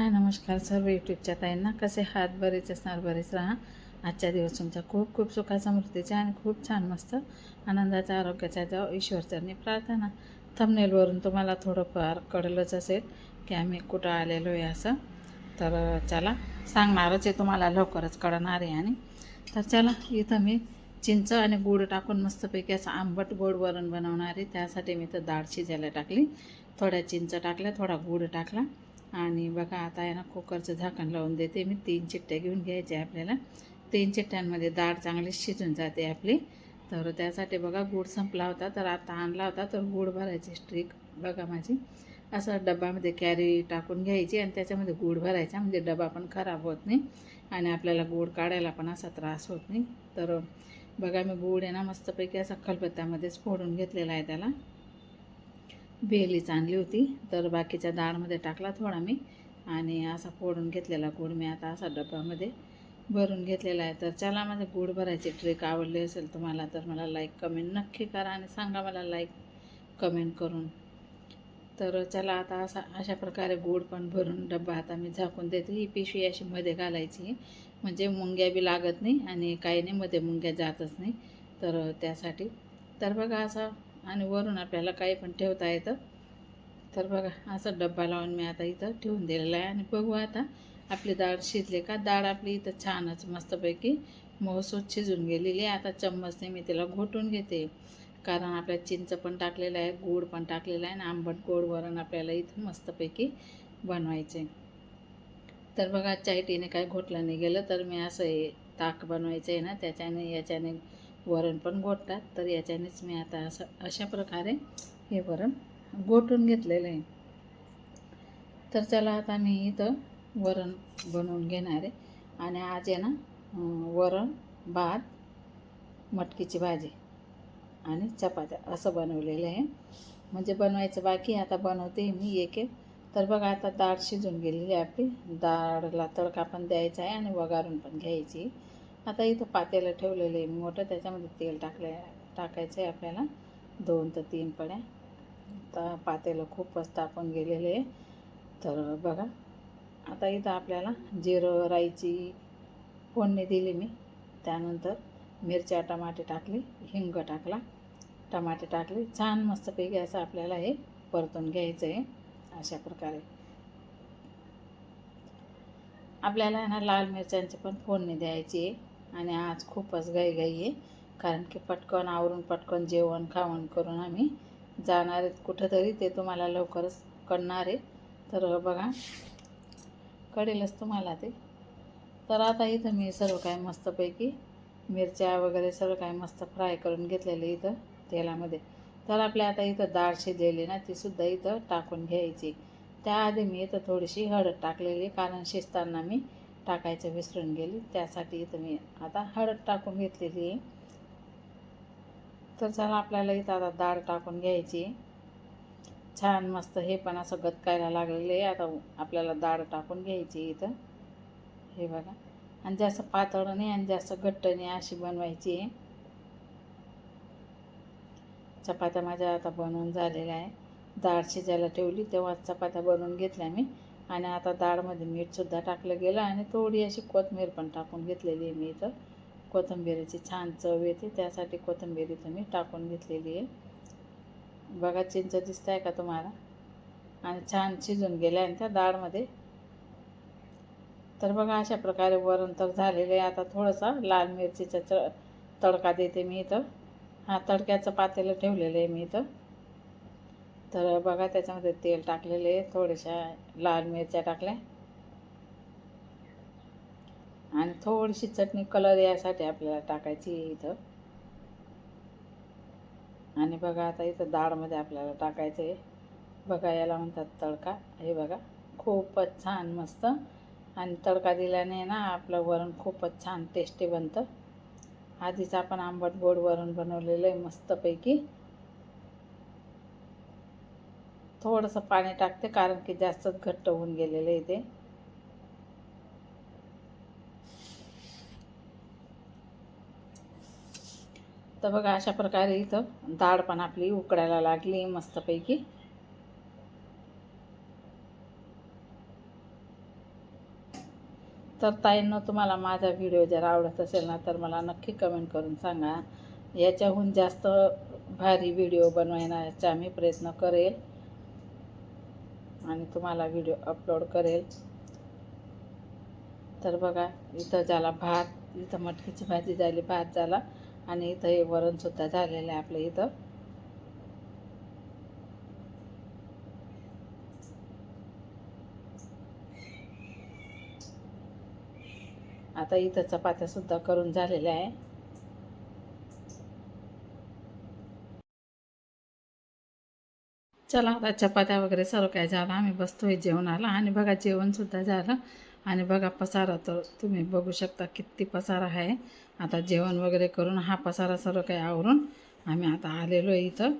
हाय नमस्कार सर्व यूट्यूबच्या ताईंना. कसे हात बरेच असणार बरेच राहा. आजच्या दिवस तुमचा खूप खूप सुखाचा मृत्यूचा आणि खूप छान मस्त आनंदाचा आरोग्याचा द्या ईश्वरचरणी प्रार्थना. थंबनेलवरून तुम्हाला थोडंफार कळलंच असेल की आम्ही कुठं आलेलो आहे असं. तर चला सांगणारच आहे तुम्हाला लवकरच कळणार आहे आणि. तर चला इथं मी चिंच आणि गूळ टाकून मस्तपैकी असं आंबट गोड वरण बनवणार आहे. त्यासाठी मी तर डाळ शिजायला टाकली. थोड्या चिंच टाकल्या थोडा गूळ टाकला. आणि बघा आता आहे ना कुकरचं झाकण लावून देते मी. तीन चिट्ट्या घेऊन घ्यायचे आपल्याला. तीन चिट्ट्यांमध्ये डाळ चांगली शिजून जाते आपली. तर त्यासाठी बघा गूळ संपला होता तर आता आणला होता तर गूळ भरायची स्ट्रिक बघा माझी. असं डब्यामध्ये कॅरी टाकून घ्यायची आणि त्याच्यामध्ये गूळ भरायचा म्हणजे डबा पण खराब होत नाही आणि आपल्याला गूळ काढायला पण असा त्रास होत नाही. तर बघा मी गूळ आहे ना मस्तपैकी असा खलबत्त्यामध्येच फोडून घेतलेला आहे त्याला. बेलीच आणली होती. तर बाकीच्या डाळमध्ये टाकला थोडा मी. आणि असा फोडून घेतलेला गूळ मी आता असा डब्यामध्ये भरून घेतलेला आहे. तर चला माझं गूळ भरायची ट्रिक आवडली असेल तुम्हाला तर मला लाईक कमेंट नक्की करा आणि सांगा मला लाईक कमेंट करून. तर चला आता असा अशा प्रकारे गोड पण भरून डब्बा आता मी झाकून देते. ही पिशवी अशी मध्ये घालायची म्हणजे मुंग्या बी लागत नाही आणि काही नाही मध्ये मुंग्या जातच नाही. तर त्यासाठी तर बघा असा आणि वरून आपल्याला काही पण ठेवता येतं. तर बघा असा डब्बा लावून मी आता इथं ठेवून दिलेला आहे. आणि बघू आता आपली डाळ शिजली का? डाळ आपली इथं छानच मस्तपैकी मऊसूत शिजून गेलेली आहे. आता चम्मचने मी तिला घोटून घेते. कारण आपल्या चिंच पण टाकलेलं आहे गूळ पण टाकलेलं आहे आणि आंबट गोड वरण आपल्याला इथं मस्तपैकी बनवायचे. तर बघा चायटीने काय घोटलं नाही गेलं तर मी असं हे ताक बनवायचं आहे ना त्याच्याने याच्याने वरण पण गोठतात. तर याच्यानेच मी आता असं अशा प्रकारे हे वरण गोटून घेतलेलं आहे. तर चला आता मी इथं वरण बनवून घेणार आहे. आणि आज आहे ना वरण भात मटकीची भाजी आणि चपात्या असं बनवलेलं आहे. म्हणजे बनवायचं बाकी आता बनवते मी एक एक. तर बघा आता डाळ शिजून गेलेली आहे आपली. डाळला तडका पण द्यायचा आहे आणि वगारून पण घ्यायची. आता इथं पातेलं ठेवलेलं आहे. मोठं त्याच्यामध्ये तेल टाकले टाकायचं आहे आपल्याला. दोन तर तीन पड्या. आता पातेलं खूपच तापून गेलेले आहे. तर बघा आता इथं आपल्याला जिरं राईची फोडणी दिली मी. त्यानंतर मिरच्या टमाटे टाकली हिंग टाकला. टमाटे टाकले. छान मस्तपैकी असं आपल्याला हे परतून घ्यायचं आहे अशा प्रकारे. आपल्याला आहे ना लाल मिरच्यांची पण फोडणी द्यायची आहे. आणि आज खूपच घाईघाई आहे. कारण की पटकन आवरून पटकन जेवण खावण करून आम्ही जाणार आहेत. कुठंतरी ते तुम्हाला लवकरच कळणार आहे. तर बघा कळेलच तुम्हाला ते. तर आता इथं मी सर्व काय मस्तपैकी मिरच्या वगैरे सर्व काय मस्त फ्राय करून घेतलेले इथं तेलामध्ये. तर आपल्या आता इथं डाळ शिजलेली ना तीसुद्धा इथं टाकून घ्यायची. त्याआधी मी इथं थोडीशी हळद टाकलेली कारण शिजताना मी टाकायचं विसरून गेली. त्यासाठी इथं मी आता हळद टाकून घेतलेली आहे. तर चला आपल्याला इथं आता डाळ टाकून घ्यायची. छान मस्त हे पण असं गतकायला लागलेलं आहे. आता आपल्याला डाळ टाकून घ्यायची इथं. हे बघा. आणि जास्त पातळ नाही आणि जास्त घट्ट नाही अशी बनवायची आहे. चपात्या माझ्या आता बनवून झालेल्या आहे. डाळ शिजायला ठेवली तेव्हा चपात्या बनवून घेतल्या मी. आणि आता डाळमध्ये मीठसुद्धा टाकलं गेलं आणि थोडी अशी कोथिंबीर पण टाकून घेतलेली आहे मी इथं. कोथिंबीरीची छान चव येते त्यासाठी कोथिंबीर इथं मी टाकून घेतलेली आहे. बघा चिंच दिसत आहे का तुम्हाला? आणि छान शिजून गेल्या आणि त्या डाळमध्ये. तर बघा अशा प्रकारे वरण तर झालेलं आहे. आता थोडंसं लाल मिरचीचा च तडका देते मी इथं. हा तडक्याचं पातेलं ठेवलेलं आहे मी इथं. तर बघा त्याच्यामध्ये तेल टाकलेले थोड्याशा लाल मिरच्या टाकल्या. आणि थोडीशी चटणी कलर यासाठी आपल्याला टाकायची इथं. आणि बघा आता इथं डाळमध्ये आपल्याला टाकायचं आहे. बघा याला म्हणतात तडका. हे बघा खूपच छान मस्त. आणि तडका दिल्याने ना आपलं वरण खूपच छान टेस्टी बनतं. आधीच आपण आंबट गोड वरण बनवलेलं आहे मस्तपैकी. थोडंसं पाणी टाकते कारण की जास्तच घट्ट होऊन गेलेलं आहे ते. तर बघा अशा प्रकारे इथं डाळ पण आपली उकडायला लागली मस्तपैकी. तर ताईंनं तुम्हाला माझा व्हिडिओ जर आवडत असेल ना तर मला नक्की कमेंट करून सांगा. याच्याहून जास्त भारी व्हिडिओ बनवण्याचा मी प्रयत्न करेल. आणि तुम्हाला व्हिडिओ अपलोड करेल. तर बघा इथं झाला भात इथं मटकीची भाजी झाली भात झाला आणि इथं हे वरणसुद्धा झालेलं आहे आपलं इथं. आता इथं चपात्यासुद्धा करून झालेल्या आहे. चला आता चपात्या वगैरे सर्व काय झालं. आम्ही बसतोय जेवणाला. आणि बघा जेवणसुद्धा झालं. आणि बघा पसारा तर तुम्ही बघू शकता किती पसारा आहे. आता जेवण वगैरे करून हा पसारा सर्व काही आवरून आम्ही आता आलेलो आहे इथं.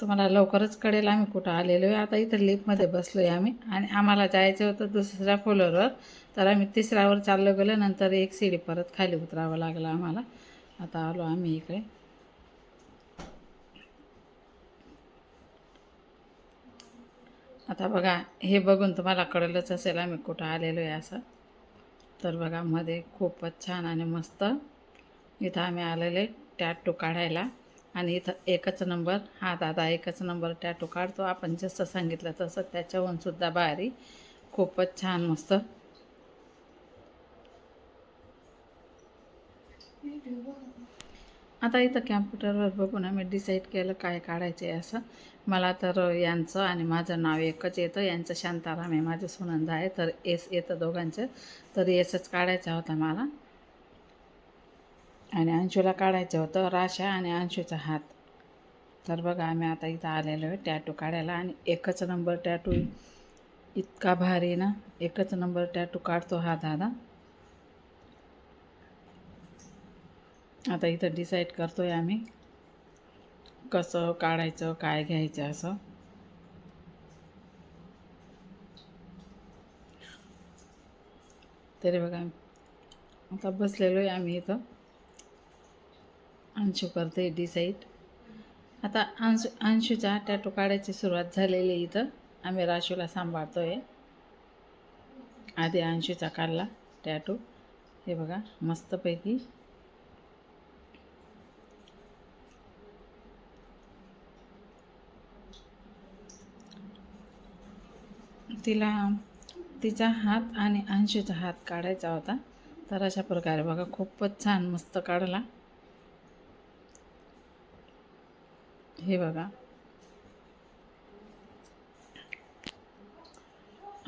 तुम्हाला लवकरच कळेल आम्ही कुठं आलेलो आहे. आता इथं लिफ्टमध्ये बसलो आहे आम्ही. आणि आम्हाला जायचं होतं दुसऱ्या फ्लोअरवर तर आम्ही तिसऱ्यावर चाललो गेलो. नंतर एक सीडी परत खाली उतरावं लागलं आम्हाला. आता आलो आम्ही इकडे. आता बघा हे बघून तुम्हाला कळलंच असेल आम्ही कुठं आलेलो आहे असं. तर बघा मध्ये खूपच छान आणि मस्त इथं आम्ही आलेले टॅटू काढायला. आणि इथं एकच नंबर हा दादा एकच नंबर टॅटू काढतो. आपण जसं सांगितलं तसं त्याच्याहून सुद्धा भारी खूपच छान मस्त. आता इथं कॅम्प्युटरवर बघून आम्ही डिसाईड केलं काय काढायचं आहे असं. मला तर यांचं आणि माझं नाव एकच येतं. यांचं शांताराम आहे माझं सुनंद आहे. तर एस येतं दोघांचं. तर एसच काढायचा होता मला. आणि अंशूला काढायचं होतं राशा आणि अंशूचा हात. तर बघा आम्ही आता इथं आलेलो आहे टॅटू काढायला आणि एकच नंबर टॅटू इतका भारी ना. एकच नंबर टॅटू काढतो हा दादा. आता इथं डिसाईड करतो आहे आम्ही. कसं काढायचं काय घ्यायचं असं. तरी बघा आता बसलेलो आहे आम्ही इथं. अंशू करते डिसाईड आता अंशू अंशूचा टॅटो काढायची सुरुवात झालेली इथं. आम्ही राशूला सांभाळतो आहे आधी अंशूचा काढला टॅटो हे बघा मस्तपैकी. तिला तिचा हात आणि अंशूचा हात काढायचा होता. तर अशा प्रकारे बघा खूपच छान मस्त काढला. हे बघा.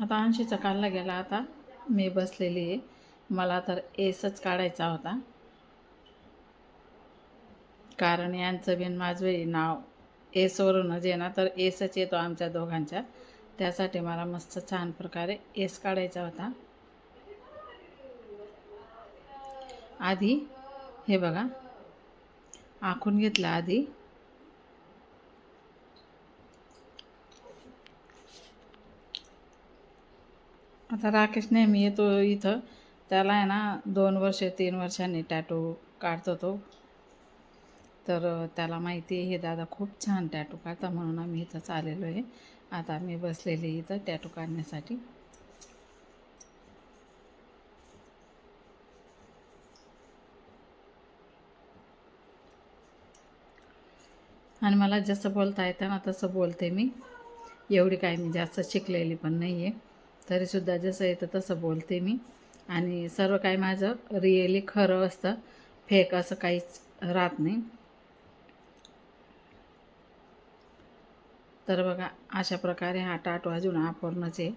आता अंशीचा काढला गेला. आता मी बसलेली आहे. मला तर एसच काढायचा होता. कारण यांचं बिन माझं नाव एसवरूनच आहे ना तर एसच येतो आमच्या दोघांच्या. त्यासाठी मला मस्त छान प्रकारे एस काढायचा होता. आधी हे बघा आखून घेतला आधी. आता राकेश नेहमी येतो इथं. त्याला आहे ना दोन वर्ष तीन वर्षांनी टॅटू काढतो तो. तर त्याला माहिती आहे हे दादा खूप छान टॅटू काढता म्हणून आम्ही इथंच आलेलो आहे. आता मी बसलेली इथं टॅटू काढण्यासाठी आणि मला जसं बोलता येतं ना तसं बोलते मी. एवढी काय मी जास्त शिकलेली पण नाही आहे तरीसुद्धा जसं येतं तसं बोलते मी. आणि सर्व काही माझं रिअली खरं असतं. फेक असं काहीच राहत नाही. तर बघा अशा प्रकारे हा टाटू अजून आपणच आहे.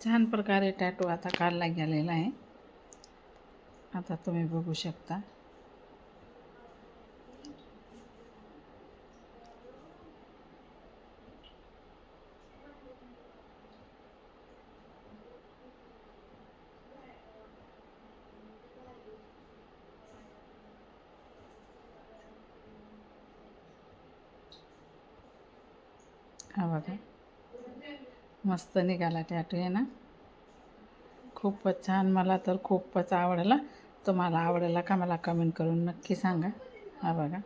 छान प्रकारे टॅटू आता काढला गेलेला आहे. आता तुम्ही बघू शकता. हा बघा. मस्त निघाला टॅटू आहे ना खूपच छान. मला तर खूपच आवडला. तुम्हाला आवडला का मला कमेंट करून नक्की सांगा. हा बघा.